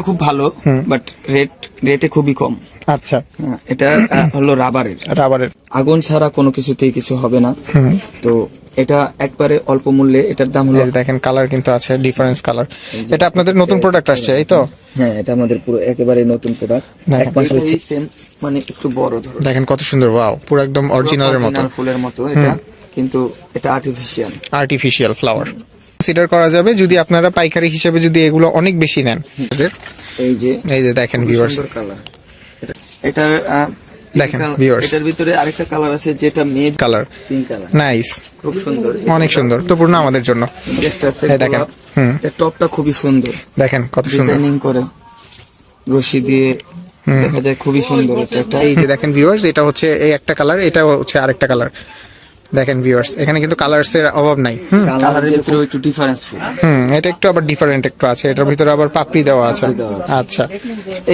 জিনিসটা খুব ভালো বাট রেট রেটে খুবই কম। আচ্ছা। হ্যাঁ, এটা হলো রাবারের। রাবারের। আগুন ছাড়া কোনো কিছুতেই কিছু হবে না। তো এটা একবারে অল্প মূল্যে এটার দাম হলো দেখেন কালার কিন্তু আছে ডিফারেন্স কালার এটা আপনাদের নতুন প্রোডাক্ট আসছে এই তো? হ্যাঁ এটা আমাদের পুরো একেবারে নতুন প্রোডাক্ট। এক মাস হয়েছে সেম মানে একটু বড় ধরো দেখেন কত সুন্দর ওয়াও পুরো একদম অরিজিনালের মতো। ফুলের মতো এটা কিন্তু এটা আর্টিফিশিয়াল আর্টিফিশিয়াল ফ্লাওয়ার কনসিডার করা যাবে যদি আপনারা পাইকারি হিসেবে যদি এগুলো অনেক বেশি নেন। এই যে এই যে দেখেন ভিউয়ার্স আহ, দেখেন, viewers। এটার ভিতরে আরেকটা কালার আছে যেটা মেড কালার পিঙ্ক কালার নাইস খুব সুন্দর। অনেক সুন্দর। তো পূর্ণ আমাদের জন্য। এই দেখেন। হুম। টপটা খুবই সুন্দর। দেখেন কত সুন্দর। ডিজাইনিং করে। রশি দিয়ে দেখা যায় খুবই সুন্দর। এটা এই যে দেখেন ভিউয়ার্স এটা হচ্ছে এই একটা কালার এটা হচ্ছে আরেকটা কালার দেখেন ভিউয়ার্স এখানে কিন্তু কালার্স এর অভাব নাই হুম? কালারের ভিতরে একটু ডিফারেন্স হুম এটা একটু আবার ডিফারেন্ট একটু আছে এটার ভিতরে আবার পাপড়ি দেওয়া আছে। আচ্ছা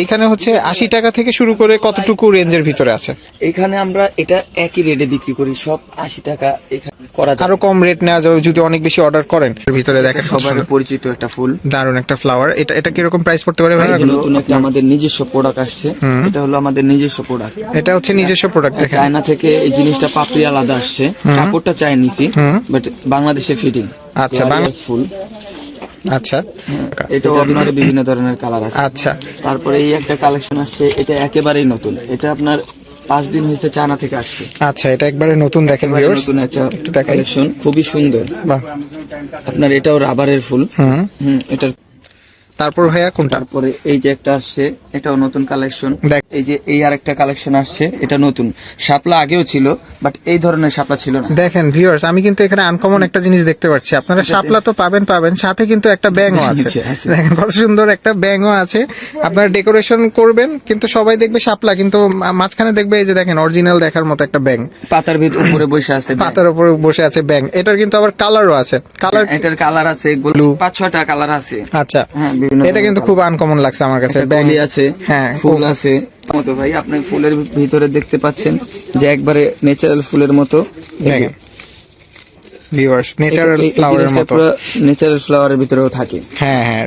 এইখানে হচ্ছে আশি টাকা থেকে শুরু করে কতটুকু রেঞ্জের ভিতরে আছে? এখানে আমরা এটা একই রেটে বিক্রি করি সব আশি টাকা এখানে করা যায়। আরও কম রেট নেওয়া যাবে যদি অনেক বেশি অর্ডার করেন। এর ভিতরে দেখেন সবার পরিচিত একটা ফুল। দারুণ একটা ফ্লাওয়ার এটা এটা কীরকম প্রাইস পড়তে পারে ভাই? নতুন একটা আমাদের নিজস্ব প্রোডাক্ট আসছে। এটা হলো আমাদের নিজস্ব প্রোডাক্ট এটা হচ্ছে নিজস্ব প্রোডাক্ট দেখেন। চায়না থেকে এই জিনিসটা পাপড়ি আলাদা আসছে। কাপড়টা চাই নিছি বাট বাংলাদেশে ফিটিং আচ্ছা, বাংলা- ফুল আচ্ছা। এটাও আপনার বিভিন্ন ধরনের কালার আছে। আচ্ছা। তারপরে এই একটা কালেকশন আসছে এটা একেবারেই নতুন। এটা আপনার পাঁচ দিন হয়েছে চায়না থেকে আসছে। আচ্ছা এটা একবারে নতুন দেখেন নতুন একটা কালেকশন খুবই সুন্দর। বাহ। আপনার এটাও রাবারের ফুল হুম। হুম এটার তারপর ভাইয়া কোনটা? তারপরে এই যে একটা আসছে এটাও নতুন কালেকশন দেখ। এই যে এই আরেকটা কালেকশন আসছে এটা নতুন। শাপলা আগেও ছিল বাট এই ধরনের শাপলা ছিল না। দেখেন ভিউয়ার্স আমি কিন্তু এখানে আনকমন একটা জিনিস দেখতে পাচ্ছি। আপনারা শাপলা তো পাবেন পাবেন সাথে কিন্তু একটা ব্যাঙও আছে। দেখেন কত সুন্দর একটা ব্যাঙও আছে। আপনারা ডেকোরেশন করবেন কিন্তু সবাই দেখবে শাপলা কিন্তু মাঝখানে দেখবে এই যে দেখেন অরিজিনাল দেখার মতো একটা ব্যাং পাতার ভিতর উপরে বসে আছে পাতার উপরে বসে আছে ব্যাং এটার কিন্তু আবার কালারও আছে। কালার এটার কালার আছে পাঁচ ছয়টা কালার আছে। আচ্ছা। হ্যাঁ, বিভিন্ন এটা কিন্তু খুব আনকমন লাগছে আমার কাছে ব্যাঙ্গি আছে হ্যাঁ ফুল আছে। মতো ভাই আপনি ফুলের ভিতরে দেখতে পাচ্ছেন যে একবারে ন্যাচারাল ফুলের মতো। ভিউয়ার্স ন্যাচারাল ফ্লাওয়ারের মতো। ন্যাচারাল ফ্লাওয়ারের ভিতরেও থাকে। হ্যাঁ হ্যাঁ।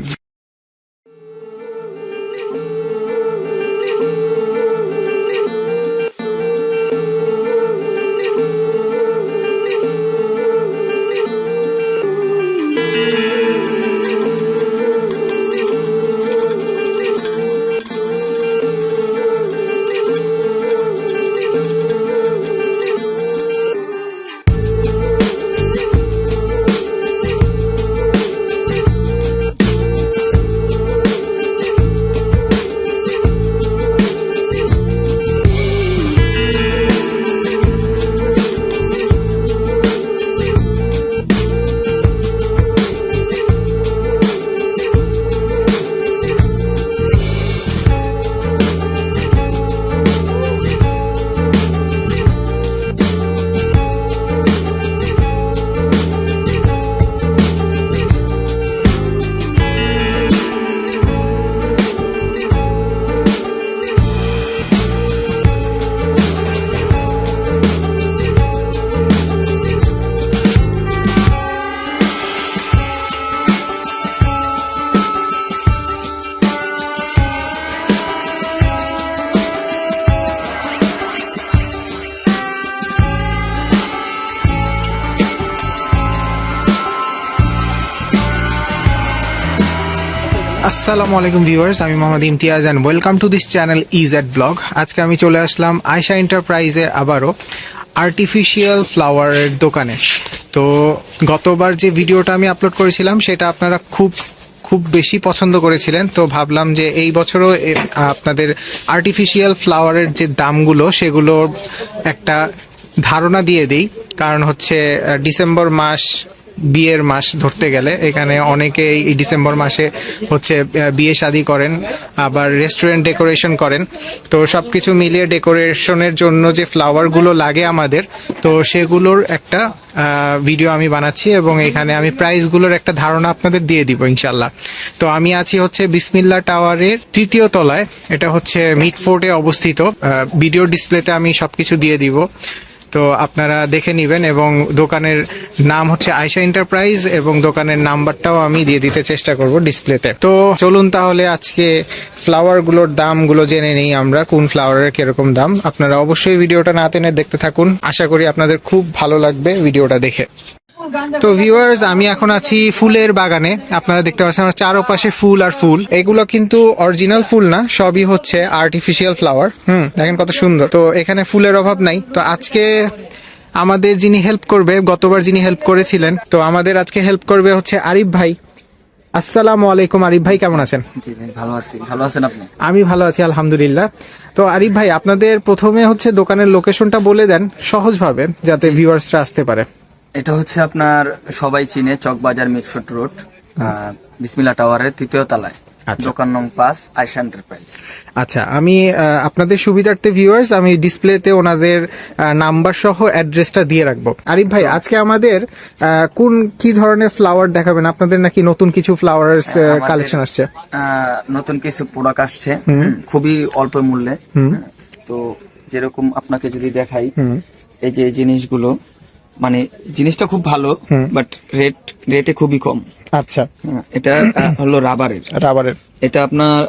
আসসালামু আলাইকুম ভিউয়ার্স, আমি Mohammad Imtiaz and welcome to this channel is at blog আজকে আমি চলে আসলাম আয়শা এন্টারপ্রাইজে আবারও আর্টিফিশিয়াল ফ্লাওয়ারের দোকানে। তো গতবার যে ভিডিওটা আমি আপলোড করেছিলাম, সেটা আপনারা খুব খুব বেশি পছন্দ করেছিলেন। তো ভাবলাম যে এই বছরও আপনাদের আর্টিফিশিয়াল ফ্লাওয়ারের যে দামগুলো, সেগুলোর একটা ধারণা দিয়ে দিই। কারণ হচ্ছে ডিসেম্বর মাস বিয়ের মাস ধরতে গেলে। এখানে অনেকে এই ডিসেম্বর মাসে হচ্ছে বিয়ে শাদী করেন, আবার রেস্টুরেন্ট ডেকোরেশন করেন। তো সব কিছু মিলিয়ে ডেকোরেশনের জন্য যে ফ্লাওয়ারগুলো লাগে আমাদের, তো সেগুলোর একটা ভিডিও আমি বানাচ্ছি এবং এখানে আমি প্রাইসগুলোর একটা ধারণা আপনাদের দিয়ে দিব ইনশাল্লাহ তো আমি আছি হচ্ছে বিসমিল্লা টাওয়ারের তৃতীয় তলায়। এটা হচ্ছে মিড ফোর্টে অবস্থিত। ভিডিও ডিসপ্লেতে আমি সবকিছু দিয়ে দিব। তো আপনারা দেখে নেবেন এবং দোকানের নাম হচ্ছে আয়সা এন্টারপ্রাইজ এবং দোকানের নাম্বারটাও আমি দিয়ে দিতে চেষ্টা করব ডিসপ্লেতে। তো চলুন তাহলে আজকে ফ্লাওয়ারগুলোর দামগুলো জেনে নিই আমরা, কোন ফ্লাওয়ারের কীরকম দাম। আপনারা অবশ্যই ভিডিওটা না টেনে দেখতে থাকুন। আশা করি আপনাদের খুব ভালো লাগবে ভিডিওটা দেখে। তো ভিউয়ার্স আমি এখন আছি ফুলের বাগানে। আপনারা দেখতে পাচ্ছেন আমার চারপাশে ফুল আর ফুল। এগুলো কিন্তু অরিজিনাল ফুল না সবই হচ্ছে আর্টিফিশিয়াল ফ্লাওয়ার হুম দেখেন কত সুন্দর। তো এখানে ফুলের অভাব নাই। তো আজকে আমাদের যিনি হেল্প করবে গতবার যিনি হেল্প করেছিলেন তো আমাদের আজকে হেল্প করবে হচ্ছে আরিফ ভাই। আসসালামু আলাইকুম আরিফ ভাই কেমন আছেন? ভালো আছি। ভালো আছেন আপনি? আমি ভালো আছি আলহামদুলিল্লাহ। তো আরিফ ভাই আপনাদের প্রথমে হচ্ছে দোকানের লোকেশনটা বলে দেন সহজভাবে যাতে ভিউয়ার্সরা আসতে পারে। এটা হচ্ছে আপনার সবাই চিনে চকবাজার মিটফুট রোড বিসমিল্লা টাওয়ারের তৃতীয় তলায় আচ্ছা। দোকান নং পাঁচ আয়সা এন্টারপ্রাইজ আচ্ছা আমি আপনাদের সুবিধার্থে ভিউয়ার্স আমি ডিসপ্লেতে ওনাদের নাম্বার সহ অ্যাড্রেসটা দিয়ে রাখব। আরিফ ভাই আজকে আমাদের কোন কি ধরনের ফ্লাওয়ার দেখাবেন? আপনাদের নাকি নতুন কিছু ফ্লাওয়ার কালেকশন আসছে? নতুন কিছু প্রোডাক্ট আসছে। খুবই অল্প মূল্যে। তো যেরকম আপনাকে যদি দেখাই এই যে এই জিনিসগুলো মানে জিনিসটা খুব ভালো বাট রেট রেটে খুবই কম। আচ্ছা। হ্যাঁ, এটা হলো রাবারের। রাবারের। এটা আপনার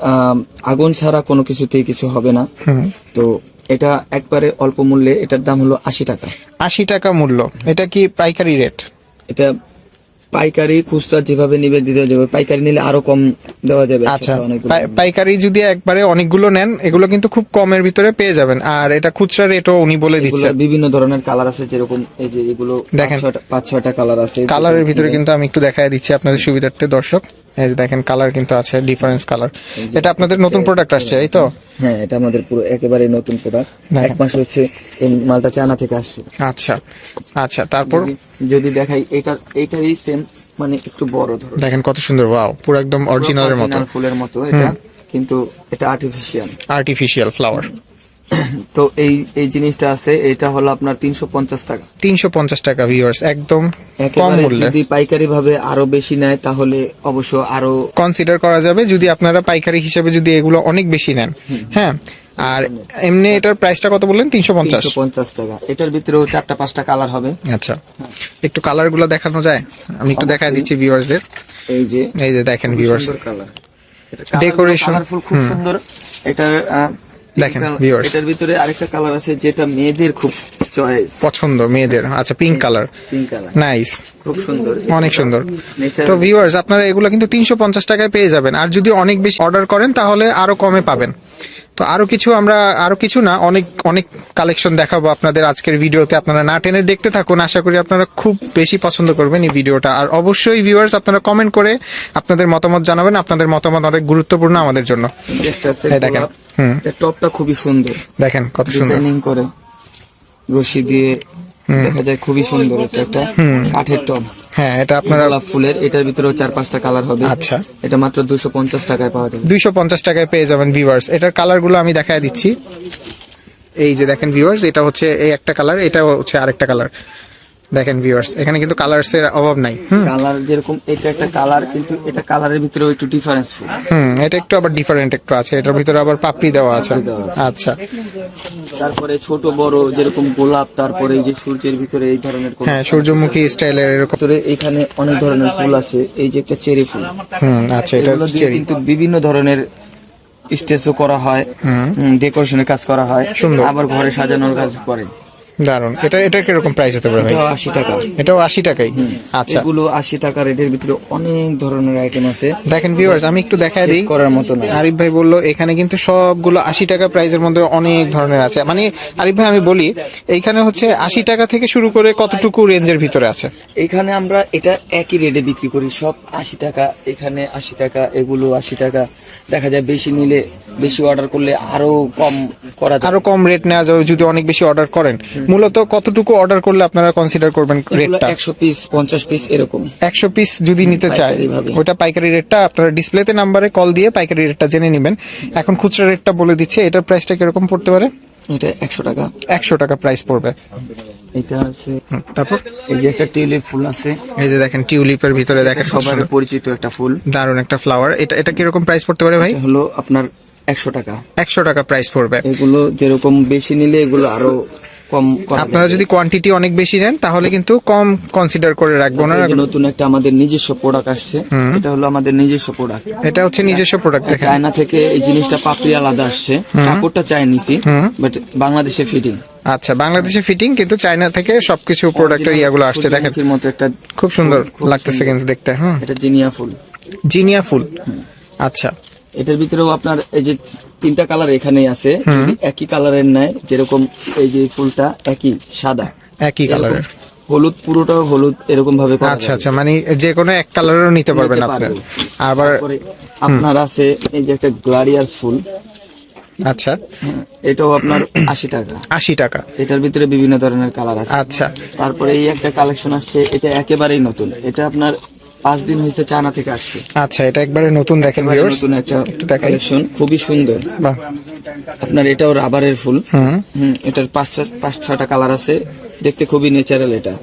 আগুন ছাড়া কোনো কিছুতেই কিছু হবে না। তো এটা একবারে অল্প মূল্যে এটার দাম হলো আশি টাকা। আশি টাকা মূল্য। এটা কি পাইকারি রেট এটা পাইকারি খুচরা যেভাবে নিবে দিতে যাবে। পাইকারি নিলে আরও কম দেওয়া যাবে। আচ্ছা পাইকারি যদি একবারে অনেকগুলো নেন এগুলো কিন্তু খুব কমের ভিতরে পেয়ে যাবেন। আর এটা খুচরা রেটও উনি বলে দিচ্ছে বিভিন্ন ধরনের কালার আছে যেরকম এই যে এগুলো দেখেন। পাঁচ ছয়টা- কালার আছে। কালারের ভিতরে কিন্তু আমি একটু দেখাই দিচ্ছি আপনাদের সুবিধার্থে দর্শক। এই যে দেখেন কালার কিন্তু আছে ডিফারেন্স কালার এটা আপনাদের নতুন প্রোডাক্ট আসছে এই তো? হ্যাঁ এটা আমাদের পুরো একেবারে নতুন প্রোডাক্ট এক মাস হচ্ছে এই মালটা চায়না থেকে আসছে। আচ্ছা আচ্ছা তারপর? যদি- যদি দেখাই এটা এইটারই সেম মানে একটু বড় ধরো দেখেন কত সুন্দর ওয়াও পুরো একদম অরিজিনালের মতো। ফুলের মতো এটা কিন্তু এটা আর্টিফিশিয়াল আর্টিফিশিয়াল ফ্লাওয়ার তো এই এই জিনিসটা আছে এটা হলো আপনার তিনশো পঞ্চাশ টাকা। তিনশো পঞ্চাশ টাকা ভিউয়ার্স একদম কম মূল্যে। যদি পাইকারি ভাবে আরও বেশি নেয় তাহলে অবশ্য আরও কনসিডার করা যাবে যদি আপনারা পাইকারি হিসেবে যদি এগুলো অনেক বেশি নেন। হ্যাঁ আর এমনি এটার প্রাইসটা কত বললেন? তিনশো পঞ্চাশ। পঞ্চাশ টাকা। এটার ভিতরেও চারটা পাঁচটা কালার হবে। আচ্ছা। একটু কালারগুলো দেখানো যায়? আমি একটু দেখা দিচ্ছি ভিউয়ার্সদের এই যে এই যে দেখেন ভিউয়ার্স কালার কালারফুল খুব সুন্দর। এটার দেখেন, viewers. এটার ভিতরে আরেকটা কালার আছে যেটা মেয়েদের খুব চয়েস পছন্দ মেয়েদের। আচ্ছা pink colour pink colour nice খুব সুন্দর। অনেক সুন্দর। তো ভিউয়ার্স আপনারা এগুলো কিন্তু তিনশো পঞ্চাশ টাকায় পেয়ে যাবেন। আর যদি অনেক বেশি অর্ডার করেন তাহলে আরও কমে পাবেন। তো আরও কিছু আমরা আরও কিছু না অনেক অনেক কালেকশন দেখাবো আপনাদের আজকের ভিডিওতে। আপনারা না টেনে দেখতে থাকুন আশা করি আপনারা খুব বেশি পছন্দ করবেন এই ভিডিওটা। আর অবশ্যই ভিউয়ার্স আপনারা কমেন্ট করে আপনাদের মতামত জানাবেন আপনাদের মতামত অনেক গুরুত্বপূর্ণ আমাদের জন্য। দেখেন। হুম। টপটা খুবই সুন্দর। দেখেন কত সুন্দর। করে রশি দিয়ে দেখা যায় খুবই সুন্দর এটা একটা কাঠের টপ হ্যাঁ এটা আপনারা গোলাপ ফুলের এটার ভিতরেও চার পাঁচটা কালার হবে। আচ্ছা। এটা মাত্র দুশো পঞ্চাশ টাকায় পাওয়া যাবে। দুইশো পঞ্চাশ টাকায় পেয়ে যাবেন ভিউয়ার্স এটার কালারগুলো আমি দেখায় দিচ্ছি। এই যে দেখেন ভিউয়ার্স এটা হচ্ছে এই একটা কালার এটা হচ্ছে আরেকটা কালার। দেখেন ভিউয়ার্স এখানে কিন্তু কালার্স এর অভাব নাই কালার যেরকম এটা একটা কালার কিন্তু এটা কালারের ভিতরে একটু ডিফারেন্স হুম এটা একটু আবার ডিফারেন্ট একটু আছে এটার ভিতরে আবার পাপড়ি দেওয়া আছে। আচ্ছা। তারপরে ছোট বড় যেরকম গোলাপ তারপরে এই যে সূর্যের ভিতরে এই ধরনের হ্যাঁ সূর্যমুখী স্টাইলের এরকম। ভিতরে এখানে অনেক ধরনের ফুল আছে এই যে একটা চেরি ফুল। হুম আচ্ছা এটা চেরি। কিন্তু বিভিন্ন ধরনের স্টেজও করা হয় ডেকোরেশনের কাজ করা হয় সুন্দর। আবার ঘরে সাজানোর কাজ করে। দারুণ এটা এটা কীরকম প্রাইস হতে পারে ভাই? এটাও আশি টাকা। এটাও আশি টাকাই? আচ্ছা। এগুলো আশি টাকা রেটের ভিতরে অনেক ধরনের আইটেম আছে। দেখেন ভিউয়ার্স আমি একটু শেষ দিই। করার মতো না। আরিফ ভাই বলল এখানে কিন্তু সবগুলো আশি টাকা প্রাইসের মধ্যে অনেক ধরনের আছে। মানে আরিফ ভাই আমি বলি এইখানে হচ্ছে আশি টাকা থেকে শুরু করে কতটুকু রেঞ্জের ভিতরে আছে? এখানে আমরা এটা একই রেটে বিক্রি করি। সব আশি টাকা এখানে আশি টাকা এগুলো আশি টাকা। দেখা যায় বেশি নিলে বেশি অর্ডার করলে আরও কম করা যায়। আরও কম রেট নেওয়া যাবে যদি অনেক বেশি অর্ডার করেন। মূলত কতটুকু অর্ডার করলে আপনারা কনসিডার করবেন রেটটা একশো পিস পঞ্চাশ পিস এরকম। একশো পিস যদি নিতে চায়। ওইটা পাইকারি রেটটা আপনারা ডিসপ্লেতে নাম্বারে কল দিয়ে পাইকারি রেটটা জেনে নেবেন। এখন খুচরা রেটটা বলে দিচ্ছে এটার প্রাইসটা কীরকম পড়তে পারে? এটা একশো টাকা। একশো টাকা প্রাইস পড়বে। এটা আছে তারপর? এই যে একটা টিউলিপ ফুল আছে। এই যে দেখেন টিউলিপের ভিতরে দেখেন সবার পরিচিত একটা ফুল। দারুণ একটা ফ্লাওয়ার এটা এটা কীরকম প্রাইস পড়তে পারে ভাই? হলো আপনার একশো টাকা। একশো টাকা প্রাইস পড়বে। এগুলো যেরকম বেশি নিলে এগুলো আরও কম আপনারা যদি কোয়ান্টিটি অনেক বেশি নেন তাহলে কিন্তু কম কনসিডার করে রাখব না। নতুন একটা আমাদের নিজস্ব প্রোডাক্ট আসছে এটা হলো আমাদের নিজস্ব প্রোডাক্ট এটা হচ্ছে নিজস্ব প্রোডাক্ট চায়না থেকে এই জিনিসটা পাপড়ি আলাদা আসছে। কাপড়টা চাইনিছি বাট বাংলাদেশে ফিটিং আচ্ছা বাংলাদেশে ফিটিং কিন্তু চায়না থেকে সবকিছু প্রোডাক্টের ইয়াগুলো আসছে দেখেন। মতো একটা খুব সুন্দর লাগতেছে কিন্তু দেখতে হ্যাঁ এটা জিনিয়া ফুল। জিনিয়া ফুল। আচ্ছা এটার ভিতরেও আপনার এই যে তিনটা কালার এখানেই আছে। একই কালারের নেয় যেরকম এই যে ফুলটা একই সাদা। একই কালারের। হলুদ পুরোটা হলুদ এরকম ভাবে আচ্ছা আচ্ছা মানে যে কোনো এক কালারেরও নিতে পারবেন আপনি। আবার আপনার আছে এই যে একটা গ্লাডিয়াস ফুল। আচ্ছা। এটাও আপনার আশি টাকা। আশি টাকা। এটার ভিতরে বিভিন্ন ধরনের কালার আছে। আচ্ছা। তারপরে এই একটা কালেকশন আসছে এটা একেবারেই নতুন। এটা আপনার পাঁচ দিন হয়েছে চায়না থেকে আসছে। আচ্ছা এটা একবারে নতুন দেখেন ভিউয়ার্স নতুন একটা কালেকশন খুবই সুন্দর। বাহ। আপনার এটাও রাবারের ফুল। হুম। এটার পাঁচ পাঁচ ছটা কালার আছে। দেখতে খুবই ন্যাচারাল এটা।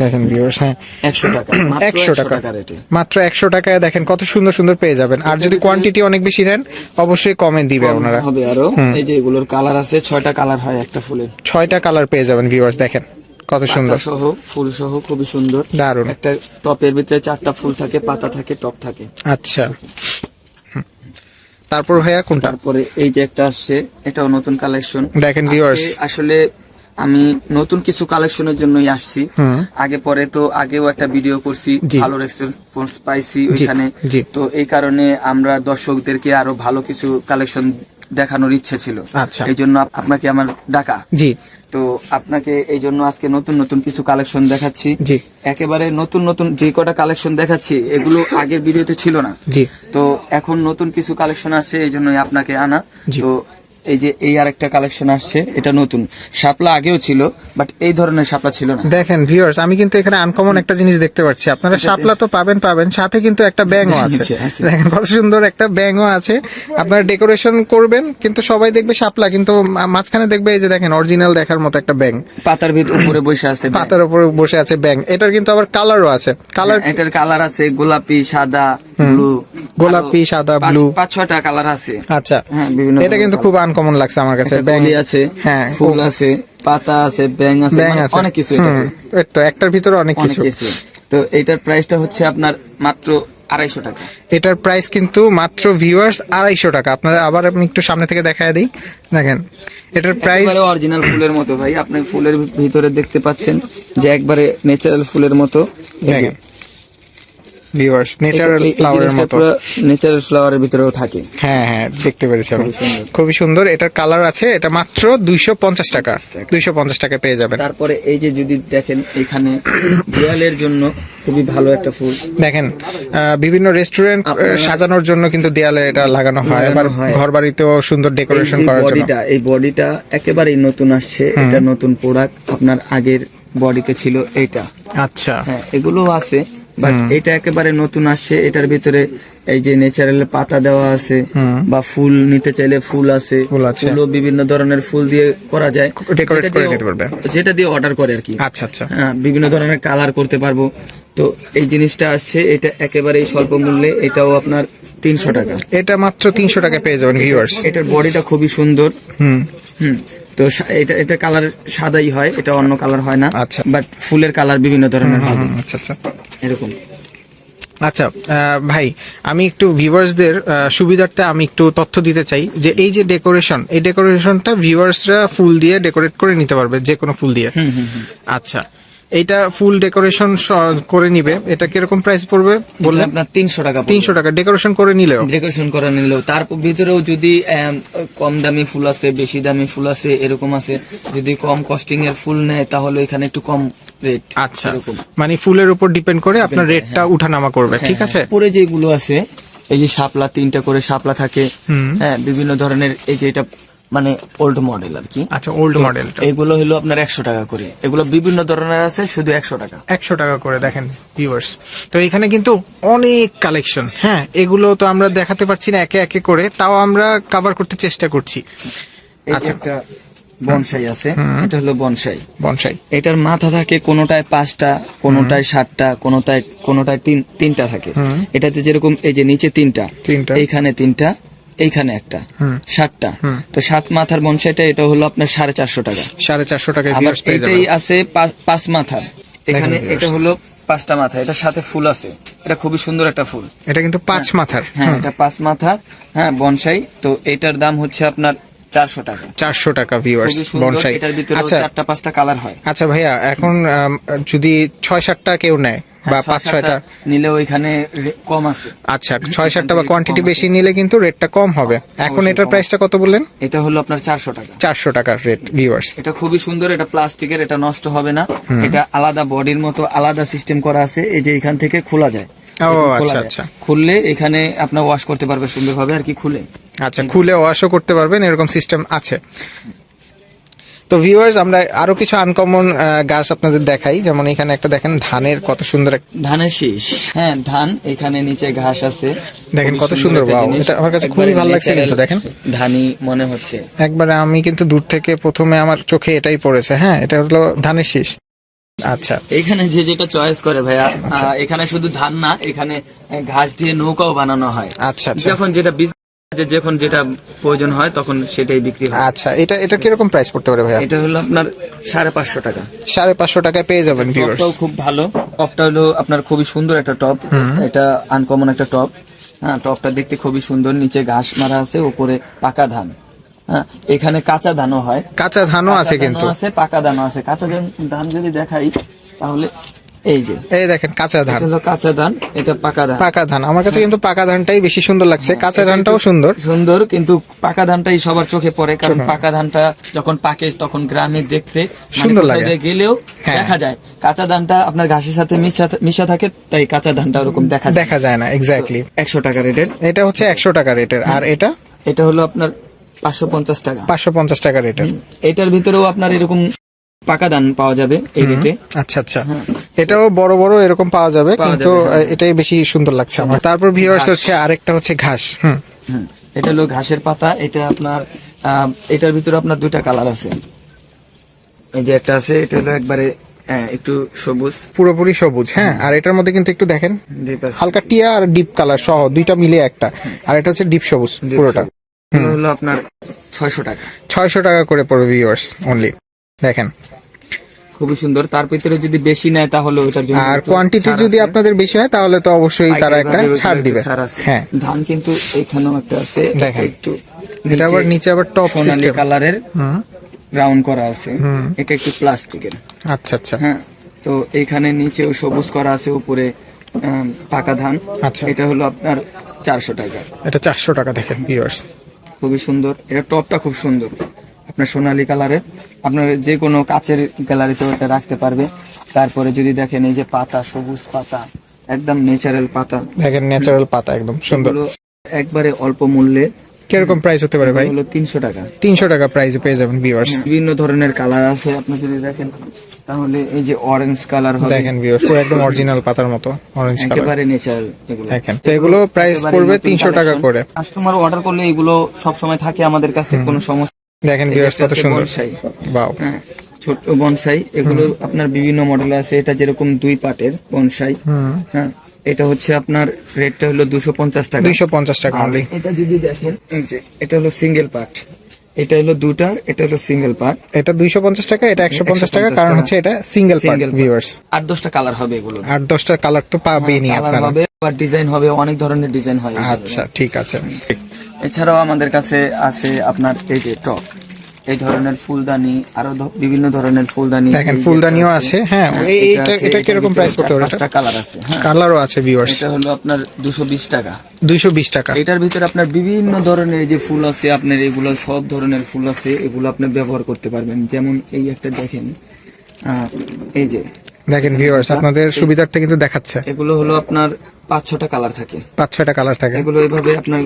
দেখেন ভিউয়ার্স হ্যাঁ। একশো টাকা মাত্র একশো টাকা। টাকা রেটে মাত্র একশো টাকায় দেখেন কত সুন্দর সুন্দর পেয়ে যাবেন। আর যদি কোয়ান্টিটি অনেক বেশি নেন অবশ্যই কমে দিবে ওনারা হবে আরও। এই যে এগুলোর কালার আছে ছয়টা কালার হয় একটা ফুলের ছয়টা কালার পেয়ে যাবেন ভিউয়ার্স দেখেন। কত সুন্দর। সহ ফুল সহ খুবই সুন্দর। দারুণ। একটা টপের ভিতরে চারটা ফুল থাকে পাতা থাকে টপ থাকে। আচ্ছা। তারপর ভাইয়া কোনটা? তারপরে এই যে একটা আসছে এটাও নতুন কালেকশন। দেখেন viewers। আসলে আমি নতুন কিছু কালেকশনের জন্যই আসছি। আগে পরে তো আগেও একটা ভিডিও করছি। ভালো রেসপন্স পাইছি ওইখানে। তো এই কারণে আমরা দর্শকদেরকে আরও ভালো কিছু কালেকশন দেখানোর ইচ্ছে ছিল। আচ্ছা। এই জন্য আপনাকে আমার ডাকা। জি। তো আপনাকে এই জন্য আজকে নতুন নতুন কিছু কালেকশন দেখাচ্ছি। জি। একেবারে নতুন নতুন যে কটা কালেকশন দেখাচ্ছি এগুলো আগের ভিডিওতে ছিল না। জি। তো এখন নতুন কিছু কালেকশন আছে এই জন্যই আপনাকে আনা। তো এই যে এই আর একটা কালেকশন আসছে এটা নতুন। শাপলা আগেও ছিল বাট এই ধরনের শাপলা ছিল না। দেখেন ভিউয়ার্স আমি কিন্তু এখানে আনকমন একটা জিনিস দেখতে পাচ্ছি। আপনারা শাপলা তো পাবেন পাবেন সাথে কিন্তু একটা ব্যাঙও আছে। দেখেন কত সুন্দর একটা ব্যাঙও আছে। আপনারা ডেকোরেশন করবেন কিন্তু সবাই দেখবে শাপলা কিন্তু মাঝখানে দেখবে এই যে দেখেন অরিজিনাল দেখার মতো একটা ব্যাং পাতার ভিতর উপরে বসে আছে পাতার উপরে বসে আছে ব্যাং এটার কিন্তু আবার কালারও আছে। কালার এটার কালার আছে গোলাপি সাদা। ব্লু গোলাপি, সাদা, blue। পাঁচ কালার আছে। আচ্ছা হ্যাঁ, এটা কিন্তু খুব আনকমন লাগছে আমার কাছে ব্যাং আছে হ্যাঁ ফুল আছে পাতা আছে ব্যাং আছে ব্যাং মানে আছে। অনেক কিছু একটার ভিতরে অনেক কিছু। তো এটার প্রাইসটা হচ্ছে আপনার মাত্র আড়াইশো টাকা। এটার প্রাইস কিন্তু মাত্র ভিউয়ার্স আড়াইশো টাকা। আপনারা আবার আমি একটু সামনে থেকে দেখায় দিই। দেখেন এটার প্রাইস অরিজিনাল ফুলের মতো ভাই আপনি ফুলের ভিতরে দেখতে পাচ্ছেন যে একবারে ন্যাচারাল ফুলের মতো। দেখেন। ভিউয়ার্স ন্যাচারাল ফ্লাওয়ারের মতো। ন্যাচারাল ফ্লাওয়ারের ভিতরেও থাকে। হ্যাঁ হ্যাঁ দেখতে পেরেছি আমি। খুবই সুন্দর। এটার কালার আছে এটা মাত্র দুইশো পঞ্চাশ টাকা। দুইশো পঞ্চাশ টাকা পেয়ে যাবেন। তারপরে এই যে যদি দেখেন এখানে দেয়ালের জন্য খুবই ভালো একটা ফুল। দেখেন বিভিন্ন রেস্টুরেন্ট সাজানোর জন্য কিন্তু দেয়ালে এটা লাগানো হয় আবার ঘর বাড়িতেও সুন্দর ডেকোরেশন করার জন্য। বডিটা এই বডিটা একেবারেই নতুন আসছে এটা নতুন প্রোডাক্ট আপনার আগের বডিতে ছিল এটা আচ্ছা। হ্যাঁ এগুলো আছে। বাট এটা একেবারে নতুন আসছে। এটার ভিতরে এই যে ন্যাচারাল পাতা দেওয়া আছে বা ফুল নিতে চাইলে ফুল আছে ফুল ফুলও বিভিন্ন ধরনের ফুল দিয়ে করা যায়। দিয়ে-। যেটা দিয়ে অর্ডার করে আর কি। আচ্ছা আচ্ছা। হ্যাঁ, বিভিন্ন ধরনের কালার করতে পারব। তো এই জিনিসটা আসছে এটা একেবারেই স্বল্প মূল্যে এটাও আপনার তিনশো টাকা। এটা মাত্র তিনশো টাকা পেয়ে যাবেন ভিউয়ার্স এটার বডিটা খুবই সুন্দর। হুম। হুম। তো এটা এটা কালার সাদাই হয় এটা অন্য কালার হয় না আচ্ছা। বাট ফুলের কালার বিভিন্ন ধরনের হবে। আচ্ছা আচ্ছা। এরকম। আচ্ছা ভাই আমি একটু ভিউয়ার্সদের সুবিধার্থে আমি একটু তথ্য দিতে চাই যে এই যে ডেকোরেশন এই ডেকোরেশনটা ভিউয়ার্সরা ফুল দিয়ে ডেকোরেট করে নিতে পারবে যে কোনো ফুল দিয়ে। আচ্ছা এইটা ফুল ডেকোরেশন করে নিবে। এটা কীরকম প্রাইস পড়বে বললে বললেন? আপনার তিনশো টাকা তিনশো টাকা। ডেকোরেশন করে নিলেও? ডেকোরেশন করা নিলেও। তার ভিতরেও যদি কম দামি ফুল আছে বেশি দামি ফুল আছে এরকম আছে যদি কম কস্টিং এর ফুল নেয় তাহলে এখানে একটু কম রেট আচ্ছা। এরকম। মানে ফুলের উপর ডিপেন্ড করে আপনার রেটটা উঠানামা করবে ঠিক আছে? পরে যেগুলো আছে এই যে শাপলা তিনটা করে শাপলা থাকে। হ্যাঁ বিভিন্ন ধরনের এই যে এটা মানে ওল্ড মডেল আর কি। আচ্ছা ওল্ড মডেল এগুলো হলো আপনার একশো টাকা করে। এগুলো বিভিন্ন ধরনের আছে শুধু একশো টাকা। একশো টাকা করে দেখেন ভিউয়ার্স তো এখানে কিন্তু অনেক কালেকশন হ্যাঁ এগুলো তো আমরা দেখাতে পারছি না একে একে করে তাও আমরা কভার করতে চেষ্টা করছি। আচ্ছা। একটা বনসাই আছে এটা হলো বনসাই বনসাই এটার মাথা থাকে কোনোটায় পাঁচটা কোনোটায় সাতটা কোনোটায় কোনোটায় তিন তিনটা থাকে। এটাতে যেরকম এই যে নিচে তিনটা তিনটা। এইখানে তিনটা এইখানে একটা সাতটা। তো সাত মাথার বনসাইটা এটা হলো আপনার সাড়ে চারশো টাকা। সাড়ে চারশো টাকা আবার এটাই আছে পাঁচ- মাথার এখানে এটা হলো পাঁচটা মাথা এটা সাথে ফুল আছে। এটা খুবই সুন্দর একটা ফুল। এটা কিন্তু পাঁচ মাথার। হ্যাঁ এটা পাঁচ মাথা হ্যাঁ বনসাই। তো এটার দাম হচ্ছে আপনার চারশো টাকা। চারশো টাকা ভিউয়ার্স বনসাই। এটার ভিতরে আচ্ছা। চারটা পাঁচটা কালার হয়। আচ্ছা ভাইয়া এখন যদি ছয় সাতটা কেউ নেয় বা হ্যাঁ, পাঁচ ছয় ছয়টা। এখানে রে- কম আছে। আচ্ছা ছয় সাতটা বা কোয়ান্টিটি বেশি নিলে কিন্তু রেটটা কম হবে। এখন এটার। প্রাইসটা কত বললেন? এটা হলো আপনার চারশো টাকা। চারশো টাকার রেট ভিউয়ার্স এটা খুবই সুন্দর এটা প্লাস্টিকের এটা নষ্ট হবে না। এটা আলাদা বডির মতো আলাদা সিস্টেম করা আছে। এই যে এখান থেকে খোলা যায়। ও আচ্ছা। আচ্ছা। খুললে এখানে আপনার ওয়াশ করতে পারবে সুন্দরভাবে আর কি খুলে। আচ্ছা খুলে ওয়াশও করতে পারবেন এরকম সিস্টেম আছে। তো ভিউয়ার্স আমরা আরও কিছু আনকমন গাছ আপনাদের দেখাই। যেমন এখানে একটা দেখেন ধানের কত সুন্দর ধানের শীষ। হ্যাঁ ধান এখানে নিচে ঘাস আছে। দেখেন কত সুন্দর, এটা আমার কাছে খুবই ভালো লাগছে কিন্তু, দেখেন। ধানই মনে হচ্ছে। একবারে আমি কিন্তু দূর থেকে প্রথমে আমার চোখে এটাই পড়েছে হ্যাঁ এটা হলো ধানের শীষ। আচ্ছা। এখানে যে যেটা চয়েস করে ভাইয়া আহ, এখানে শুধু ধান না এখানে ঘাস দিয়ে নৌকাও বানানো হয়। আচ্ছা আচ্ছা। যখন যেটা যে যখন যেটা প্রয়োজন হয় তখন সেটাই বিক্রি হয়। আচ্ছা এটা এটা কীরকম প্রাইস পড়তে পারে ভাইয়া? এটা হলো আপনার সাড়ে পাঁচশো টাকা। সাড়ে পাঁচশো টাকায় পেয়ে যাবেন। ভিউয়ার্স টপটাও খুব ভালো। টপটা হলো আপনার খুবই সুন্দর একটা টপ এটা আনকমন একটা টপ হ্যাঁ টপটা দেখতে খুবই সুন্দর। নিচে ঘাস মারা আছে উপরে পাকা ধান। হ্যাঁ এখানে কাঁচা ধানও হয়। কাঁচা ধানও আছে কিন্তু। আছে পাকা ধানও আছে। কাঁচা ধান- ধান যদি দেখাই তাহলে এই যে। এই দেখেন কাঁচা ধান। হলো কাঁচা ধান এটা পাকা ধান। পাকা ধান। আমার কাছে কিন্তু পাকা ধানটাই বেশি সুন্দর লাগছে। কাঁচা ধানটাও সুন্দর। সুন্দর কিন্তু পাকা ধানটাই সবার চোখে পড়ে কারণ পাকা ধানটা যখন পাকে তখন গ্রামে দেখতে মানে সুন্দর লাগে। গেলেও হ্যাঁ। দেখা যায়। কাঁচা ধানটা আপনার ঘাসের সাথে মিশা মিশা থাকে তাই কাঁচা ধানটা ওরকম দেখা যায়। দেখা যায় না এক্স্যাক্টলি একশো টাকা রেটের। এটা হচ্ছে একশো টাকা রেটের। আর এটা? এটা হলো আপনার পাঁচশো পঞ্চাশ টাকা। পাঁচশো পঞ্চাশ টাকা রেটের। এটার ভিতরেও আপনার এরকম পাকা ধান পাওয়া যাবে এই রেটে। আচ্ছা আচ্ছা। এটাও বড় বড় এরকম পাওয়া যাবে কিন্তু হ্যাঁ। এটাই বেশি সুন্দর লাগছে আমার। তারপর ভিউয়ার্স হচ্ছে আরেকটা হচ্ছে ঘাস হুম। এটা হলো ঘাসের পাতা এটা আপনার এটার ভিতরে আপনার দুইটা কালার আছে। এই যে একটা আছে এটা হলো একবারে একটু সবুজ। পুরোপুরি সবুজ হ্যাঁ। আর এটার মধ্যে কিন্তু একটু দেখেন হালকা টিয়া আর ডিপ কালার সহ দুইটা মিলে একটা। আর এটা হচ্ছে ডিপ সবুজ পুরোটা। হলো আপনার ছয়শো টাকা। ছয়শো টাকা করে পড়বে ভিউয়ার্স অনলি দেখেন। খুবই সুন্দর। তার ভিতরে যদি বেশি নেয় তাহলে ওইটার জন্য আর কোয়ান্টিটি যদি আপনাদের বেশি হয় তাহলে তো অবশ্যই তারা একটা ছাড় দিবে। হ্যাঁ। ধান কিন্তু এখানেও একটা আছে। দেখেন। একটু এটা আবার নিচে আবার টপ সিস্টেম কালারের রাউন্ড করা আছে। এটা একটু প্লাস্টিকের। আচ্ছা আচ্ছা। হ্যাঁ। তো এখানে নিচেও সবুজ করা আছে উপরে পাকা ধান। আচ্ছা। এটা হলো আপনার চারশো টাকা। এটা চারশো টাকা দেখেন ভিউয়ার্স খুবই সুন্দর। এটা টপটা খুব সুন্দর। আপনার সোনালী কালারের। আপনার যে কোনো কাচের গ্যালারিতেও এটা রাখতে পারবে। তারপরে যদি দেখেন এই যে পাতা সবুজ পাতা একদম ন্যাচারাল পাতা। দেখেন ন্যাচারাল পাতা একদম সুন্দর। একবারে অল্প মূল্যে। কীরকম প্রাইস হতে পারে ভাই? হলো তিনশো টাকা। তিনশো টাকা প্রাইসে পেয়ে যাবেন ভিউয়ার্স বিভিন্ন ধরনের কালার আছে। আপনি যদি দেখেন তাহলে এই যে অরেঞ্জ কালার হবে। দেখেন ভিউয়ার্স পুরো একদম অরিজিনাল পাতার মতো অরেঞ্জ কালার একেবারে ন্যাচারাল এগুলো। দেখেন তো এগুলো প্রাইস পড়বে তিনশো টাকা করে। কাস্টমার অর্ডার করলে এগুলো সব সময় থাকে আমাদের কাছে কোনো সমস্যা দেখেন ভিউয়ার্স কত সুন্দর। হ্যাঁ ছোট বনসাই। এগুলো আপনার বিভিন্ন মডেল আছে। এটা যেরকম দুই পাটের বনসাই। হ্যাঁ এটা হচ্ছে আপনার রেটটা হলো দুশো পঞ্চাশ টাকা। দুইশো পঞ্চাশ টাকা অনলি এটা যদি দেখেন এটা হলো সিঙ্গেল পার্ট এটা হলো দুটার এটা হলো সিঙ্গেল পার্ট এটা দুইশো পঞ্চাশ টাকা এটা একশো পঞ্চাশ টাকা। কারণ হচ্ছে এটা সিঙ্গেল পার্ট Single ভিউয়ার্স আট দশটা কালার হবে এগুলো আট দশটা কালার তো কালার আপনারা। ডিজাইন হবে অনেক ধরনের ডিজাইন হয় আচ্ছা ঠিক আছে। এছাড়াও আমাদের কাছে আছে আপনার এই যে টপ এই ধরনের ফুলদানি আরও বিভিন্ন ধরনের ফুলদানি দেখেন ফুলদানিও আছে হ্যাঁ এই এটা এটা এটা কীরকম প্রাইস পড়তে পারে পাঁচটা কালার আছে হ্যাঁ। কালারও আছে ভিউয়ার্স এটা হলো আপনার দুশো বিশ টাকা। দুইশো বিশ টাকা। এটার ভিতরে আপনার বিভিন্ন ধরনের এই যে ফুল আছে আপনার এগুলো সব ধরনের ফুল আছে এগুলো আপনি ব্যবহার করতে পারবেন। যেমন এই একটা দেখেন আহ, এই যে দেখেন ভিউয়ার্স আপনাদের সুবিধার্থে কিন্তু দেখাচ্ছে। এগুলো হলো আপনার পাঁচ ছটা কালার থাকে। পাঁচ ছটা কালার থাকে। এগুলো এইভাবে আপনার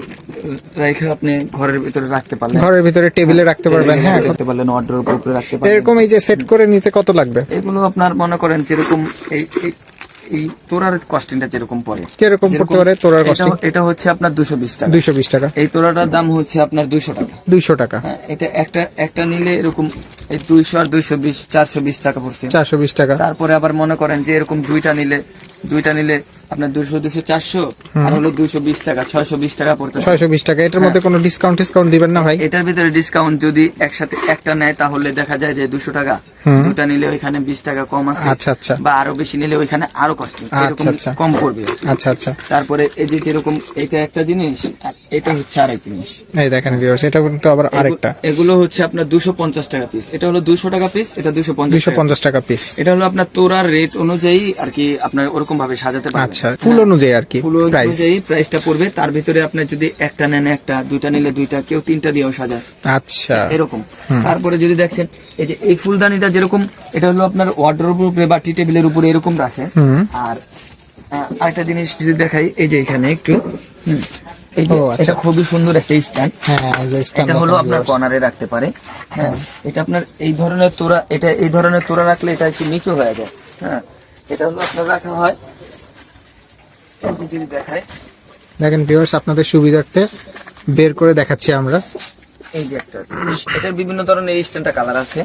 রাইখে আপনি ঘরের ভিতরে রাখতে পারলেন। ঘরের ভিতরে টেবিলে রাখতে পারবেন হ্যাঁ। রাখতে পারলেন অর্ডার উপরে রাখতে পারলেন। এরকম এই যে সেট করে নিতে কত লাগবে? এগুলো আপনার মনে করেন যেরকম এই এই- তোরার কস্টিংটা যেরকম পড়ে। কীরকম পড়তে পারে তোরার এটা- কস্টিং এটা হচ্ছে আপনার দুশো বিশ টাকা। দুইশো বিশ টাকা। এই তোরাটার দাম হচ্ছে আপনার দুইশো টাকা। দুইশো টাকা। হ্যাঁ এটা একটা একটা নিলে এরকম এই দুইশো আর দুইশো বিশ চারশো বিশ টাকা পড়ছে। চারশো বিশ টাকা। তারপরে আবার মনে করেন যে এরকম দুইটা নিলে দুইটা নিলে আপনার দুশো দুশো চারশো আর হলো দুশো বিশ টাকা ছয়শো বিশ টাকা পড়তেছে। ছয়শো বিশ টাকা। এটার মধ্যে কোনো ডিসকাউন্ট ডিসকাউন্ট দিবেন না ভাই? এটার ভিতরে ডিসকাউন্ট যদি একসাথে একটা নেয় তাহলে দেখা যায় যে দুশো টাকা। দুটা নিলে ওইখানে বিশ টাকা কম আছে আচ্ছা আচ্ছা। বা আরও বেশি নিলে ওইখানে আরও এরকম আচ্ছা, আচ্ছা। কম পড়বে। আচ্ছা আচ্ছা। তারপরে এই যে যেরকম এটা একটা জিনিস আর এটা হচ্ছে আরেক জিনিস। এই দেখেন ভিউয়ার্স এটা কিন্তু আবার আরেকটা। এগুলো হচ্ছে আপনার দুশো পঞ্চাশ টাকা পিস এটা হলো দুশো টাকা পিস এটা দুশো পঞ্চাশ পঞ্চাশ টাকা পিস এটা হলো আপনার তোরার রেট অনুযায়ী আর কি আপনার ওরকম ভাবে সাজাতে পারবেন। আচ্ছা ফুল অনুযায়ী আর কি ফুল অনুযায়ী প্রাইসটা পড়বে। তার ভিতরে আপনার যদি একটা নেন একটা দুইটা নিলে দুইটা কেউ তিনটা দিয়েও সাজায়। আচ্ছা। এরকম। তারপরে যদি দেখছেন এই যে এই ফুলদানিটা যেরকম এটা হলো আপনার ওয়ার্ড্রোবের উপরে বা টি টেবিলের উপরে এরকম রাখে। আর আরেকটা জিনিস যদি দেখাই এই যে এখানে একটু আচ্ছা। এটা খুবই সুন্দর একটা স্ট্যান্ড হ্যাঁ এটা হলো আপনার। কর্নারে রাখতে পারে। হ্যাঁ এটা আপনার এই ধরনের তোরা এটা এই ধরনের তোরা রাখলে এটা একটু নিচু হয়ে যায়। হ্যাঁ এটা হলো আপনার রাখা হয় যদি দেখায়। দেখেন ভিউয়ার্স আপনাদের সুবিধার্থে বের করে দেখাচ্ছি আমরা। এই যে একটা জিনিস। এটার বিভিন্ন ধরনের স্ট্যান্ডটা কালার আছে।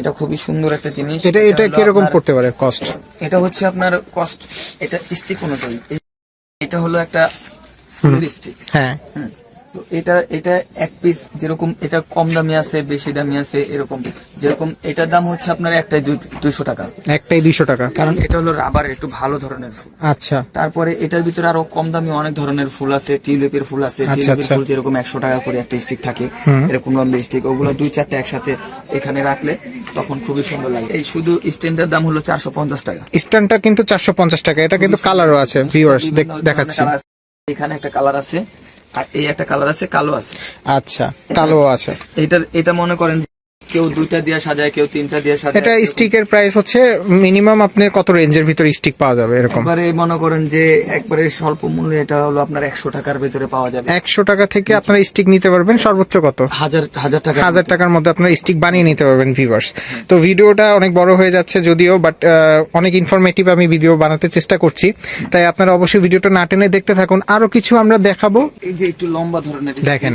এটা খুবই সুন্দর একটা জিনিস। এটা এটা কি কীরকম করতে পারে কস্ট এটা হচ্ছে আপনার কস্ট এটা স্টিক অনুযায়ী। এটা হলো একটা স্টিক হ্যাঁ। তো এটা এটা এক পিস যেরকম এটা কম দামি আছে বেশি দামি আছে এরকম। যেরকম এটার দাম হচ্ছে আপনার একটাই দুইশো টাকা। একটাই দুইশো টাকা। কারণ এটা হলো রাবার একটু ভালো ধরনের ফুল। আচ্ছা। তারপরে এটার ভিতরে আরও কম দামি অনেক ধরনের ফুল আছে টিউলিপের ফুল আছে আচ্ছা, টিউলিপের আচ্ছা। ফুল যেরকম একশো টাকা করে একটা স্টিক থাকে এরকম লম্বা স্টিক ওগুলো দুই চারটে একসাথে এখানে রাখলে তখন খুবই সুন্দর লাগে। এই শুধু স্ট্যান্ডের দাম হলো চারশো পঞ্চাশ টাকা। স্ট্যান্ডটা কিন্তু চারশো পঞ্চাশ টাকা এটা কিন্তু কালারও আছে ভিউয়ার্স দেখাচ্ছি। এখানে একটা কালার আছে। এই একটা কালার আছে কালো আছে। আচ্ছা কালো আছে। এটা এটা মনে করেন কেউ দুইটা দিয়ে সাজায় কেউ তিনটা দিয়ে সাজায় এটা স্টিকের প্রাইস হচ্ছে মিনিমাম আপনার কত রেঞ্জের ভিতরে স্টিক পাওয়া যাবে এরকম? একবারে মনে করেন যে একবারে স্বল্প মূল্যে এটা হলো আপনার একশো টাকার ভিতরে পাওয়া যাবে। একশো টাকা থেকে আপনারা স্টিক নিতে পারবেন সর্বোচ্চ কত? হাজার হাজার টাকা হাজার টাকার মধ্যে আপনার স্টিক বানিয়ে নিতে পারবেন ভিউয়ার্স তো ভিডিওটা অনেক বড় হয়ে যাচ্ছে যদিও বাট অনেক ইনফরমেটিভ আমি ভিডিও বানাতে চেষ্টা করছি। তাই আপনারা অবশ্যই ভিডিওটা না টেনে দেখতে থাকুন। আরও কিছু আমরা দেখাবো। এই যে একটু লম্বা ধরনের দেখেন।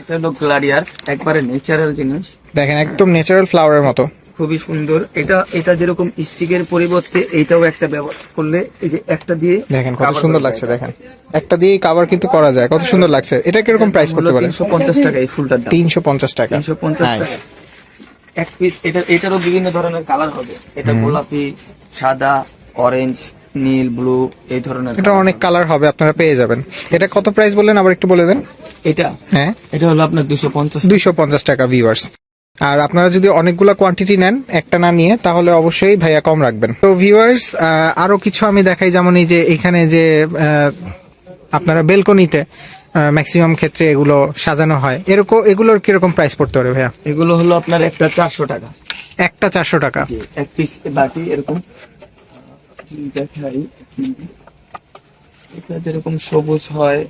এটা হলো গ্লাডিয়ার্স একবারে নেচারাল জিনিস। দেখেন একদম ন্যাচারাল ফ্লাওয়ারের মতো। খুবই সুন্দর। এটা এটা যেরকম স্টিকের পরিবর্তে এইটাও একটা ব্যবহার করলে এই যে একটা দিয়ে দেখেন কত সুন্দর লাগছে দেখেন। একটা দিয়েই কাভার কিন্তু করা যায় কত সুন্দর লাগছে। এটা কীরকম প্রাইস পড়তে পারে? তিনশো পঞ্চাশ টাকা এই ফুলটার দাম। তিনশো পঞ্চাশ টাকা। তিনশো পঞ্চাশ Nice. টাকা এক পিস এটা এটারও বিভিন্ন ধরনের কালার হবে। এটা গোলাপি সাদা অরেঞ্জ নীল ব্লু এই ধরনের এটা অনেক কালার হবে আপনারা পেয়ে যাবেন। এটা কত প্রাইস বললেন? আবার একটু বলে দেন। এটা? হ্যাঁ। এটা হলো আপনার দুশো পঞ্চাশ দুইশো পঞ্চাশ টাকা ভিউয়ার্স আর আপনারা যদি অনেকগুলো কোয়ান্টিটি নেন একটা না নিয়ে তাহলে অবশ্যই ভাইয়া কম রাখবেন। তো ভিউয়ার্স আরও কিছু আমি দেখাই যেমন এই যে এখানে যে আপনারা বেলকনিতে ম্যাক্সিমাম ক্ষেত্রে এগুলো সাজানো হয়। এরকম এগুলোর কীরকম প্রাইস পড়তে পারে ভাইয়া? এগুলো হলো আপনার একটা চারশো টাকা। একটা চারশো টাকা। এক পিস বাটি এরকম। দেখাই। এটা যেরকম সবুজ হয়।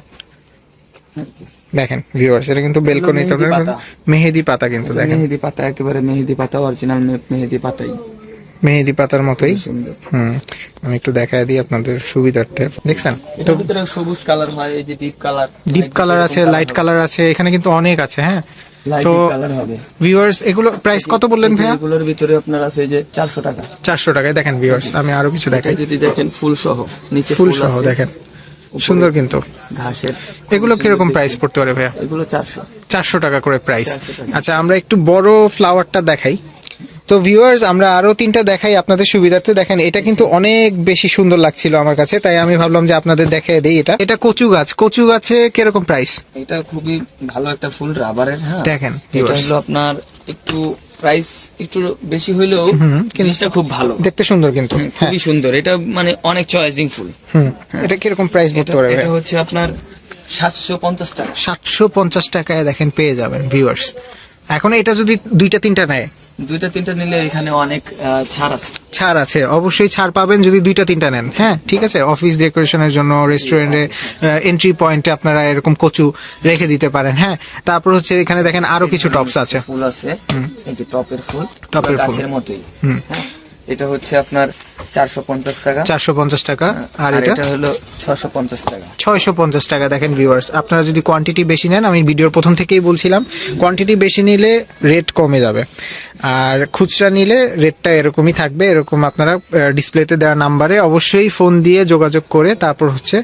হ্যাঁ। দেখেন ভিউয়ার্স এটা কিন্তু বেলকনিতে মেহেদি পাতা। মেহেদি পাতা কিন্তু দেখেন। মেহেদি পাতা একেবারে মেহেদি পাতা অরিজিনাল মেহেদি পাতাই। মেহেদি পাতার মতোই। হুম আমি একটু দেখায় দিই আপনাদের সুবিধার্থে। দেখছেন? এটার ভিতরে সবুজ কালার হয় এই যে ডিপ কালার ডিপ কালার আছে লাইট কালার আছে এখানে কিন্তু অনেক আছে হ্যাঁ? তো ভিউয়ার্স এগুলো প্রাইস কত বললেন ভাইয়া? এগুলোর ভিতরে আপনার আছে যে চারশো টাকা। চারশো টাকায়। দেখেন ভিউয়ার্স আমি আরও কিছু দেখাই। যদি দেখেন ফুল সহ নিচে ফুল সহ দেখেন। সুন্দর কিন্তু। ঘাসের এগুলো কীরকম প্রাইস পড়তে পারে ভাইয়া? এগুলো চারশো। চারশো টাকা করে প্রাইস আচ্ছা আমরা একটু বড় ফ্লাওয়ারটা দেখাই। তো ভিউয়ার্স আমরা আরও তিনটা দেখাই আপনাদের সুবিধার্থে দেখেন এটা কিন্তু অনেক বেশি সুন্দর লাগছিল আমার কাছে তাই আমি ভাবলাম যে আপনাদের দেখাই দেই এটা। এটা কচু গাছ। কচু গাছে কীরকম প্রাইস এটা খুবই ভালো একটা ফুল রাবারের হ্যাঁ। দেখেন, এটা। হলো আপনার একটু প্রাইস একটু বেশি হইলেও জিনিসটা খুব ভালো। দেখতে সুন্দর কিন্তু। হ্যাঁ খুবই সুন্দর। এটা মানে অনেক চয়েসিং ফুল। হুম এটা কীরকম প্রাইস বলতে পারবে পারে এটা হচ্ছে আপনার সাতশো পঞ্চাশ টাকা। সাতশো পঞ্চাশ টাকায় দেখেন পেয়ে যাবেন ভিউয়ার্স এখন এটা যদি দুইটা তিনটা নেয় দুইটা তিনটা নিলে এখানে অনেক ছাড় আছে। ছাড় আছে। অবশ্যই ছাড় পাবেন যদি দুইটা তিনটা নেন। হ্যাঁ ঠিক আছে? অফিস ডেকোরেশনের জন্য রেস্টুরেন্টে এন্ট্রি পয়েন্টে আপনারা এরকম কচু রেখে দিতে পারেন। হ্যাঁ তারপর হচ্ছে এখানে দেখেন আরও কিছু টপস আছে। ফুল আছে। এই যে টপের ফুল টপের পুরো ফুল। গাছের মতোই। হ্যাঁ এটা হচ্ছে আপনার টাকা। টাকা। আর এটা? হলো টাকা। দেখেন ভিউয়ার্স আপনারা যদি কোয়ান্টিটি বেশি নেন আমি ভিডিওর প্রথম থেকেই বলছিলাম কোয়ান্টিটি বেশি নিলে রেট কমে যাবে। আর খুচরা নিলে রেটটা এরকমই থাকবে এরকম আপনারা ডিসপ্লেতে দেওয়া নাম্বারে অবশ্যই ফোন দিয়ে যোগাযোগ করে তারপর হচ্ছে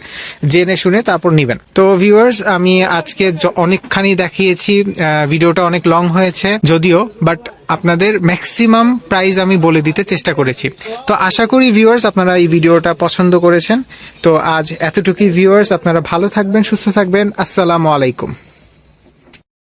জেনে শুনে তারপর নিবেন। তো ভিউয়ার্স আমি আজকে অনেকখানি দেখিয়েছি ভিডিওটা অনেক লং হয়েছে যদিও বাট আপনাদের ম্যাক্সিমাম প্রাইস আমি বলে দিতে চেষ্টা করেছি। তো আশা করি ভিউয়ার্স আপনারা এই ভিডিওটা পছন্দ করেছেন। তো আজ এতটুকুই ভিউয়ার্স আপনারা ভালো থাকবেন, সুস্থ থাকবেন। আসসালামু আলাইকুম।